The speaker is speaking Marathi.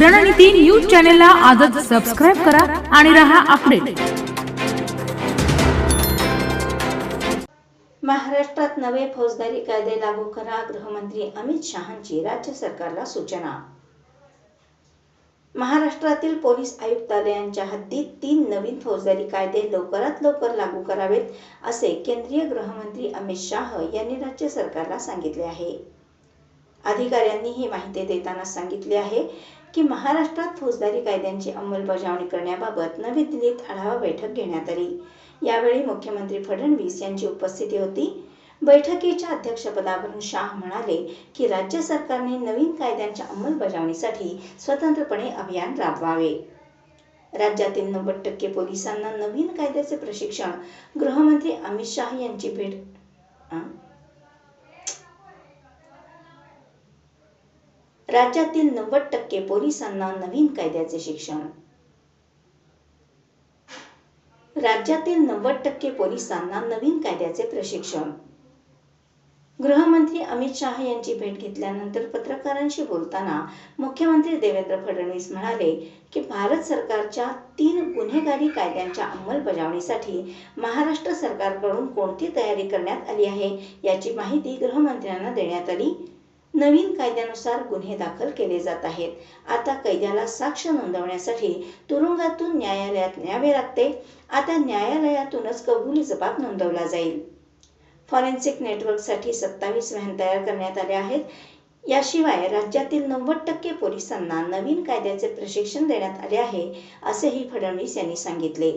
रणनीती न्यूज चॅनलला आजच सबस्क्राईब करा आणि रहा अपडेट महाराष्ट्रात नवे फौजदारी कायदे लागू करा गृहमंत्री अमित शहांची राज्य सरकारला सूचना. महाराष्ट्रातील पोलीस आयुक्तालयांच्या हद्दीत तीन नवीन फौजदारी कायदे लवकरात लवकर लागू करावेत असे केंद्रीय गृहमंत्री अमित शाह यांनी राज्य सरकारला सांगितले आहे. अधिकाऱ्यांनी ही माहिती देताना सांगितले आहे की महाराष्ट्रात फौजदारी कायद्यांची अंमलबजावणी करण्याबाबत नवी दिल्लीत आढावा बैठक घेण्यात आली. यावेळी मुख्यमंत्री फडणवीस यांची उपस्थिती होती. बैठकीच्या अध्यक्षपदावरून शाह म्हणाले की राज्य सरकारने नवीन कायद्यांच्या अंमलबजावणीसाठी स्वतंत्रपणे अभियान राबवावे. राज्यातील नव्वद टक्के पोलिसांना नवीन कायद्याचे प्रशिक्षण गृहमंत्री अमित शाह यांची भेट राज्यातील नव्वद टक्के पोलिसांना नवीन कायद्याचे शिक्षण. राज्यातील नव्वद टक्के पोलिसांना नवीन कायद्याचे प्रशिक्षण. गृहमंत्री अमित शाह यांची भेट घेतल्यानंतर पत्रकारांशी बोलताना मुख्यमंत्री देवेंद्र फडणवीस म्हणाले की भारत सरकारच्या तीन गुन्हेगारी कायद्यांच्या अंमलबजावणीसाठी महाराष्ट्र सरकारकडून कोणती तयारी करण्यात आली आहे याची माहिती गृहमंत्र्यांना देण्यात आली. नवीन कायद्यानुसार गुन्हे दाखल केले जात आहेत. आता कैद्याला साक्ष नोंदवण्यासाठी तुरुंगातून न्यायालयात न्यावे लागते. आता न्यायालयातूनच कबुली जबाब नोंदवला जाईल. फॉरेन्सिक नेटवर्कसाठी सत्तावीस व्हॅन तयार करण्यात आल्या आहेत. याशिवाय राज्यातील नव्वद टक्के पोलिसांना नवीन कायद्याचे प्रशिक्षण देण्यात आले आहे असेही फडणवीस यांनी सांगितले.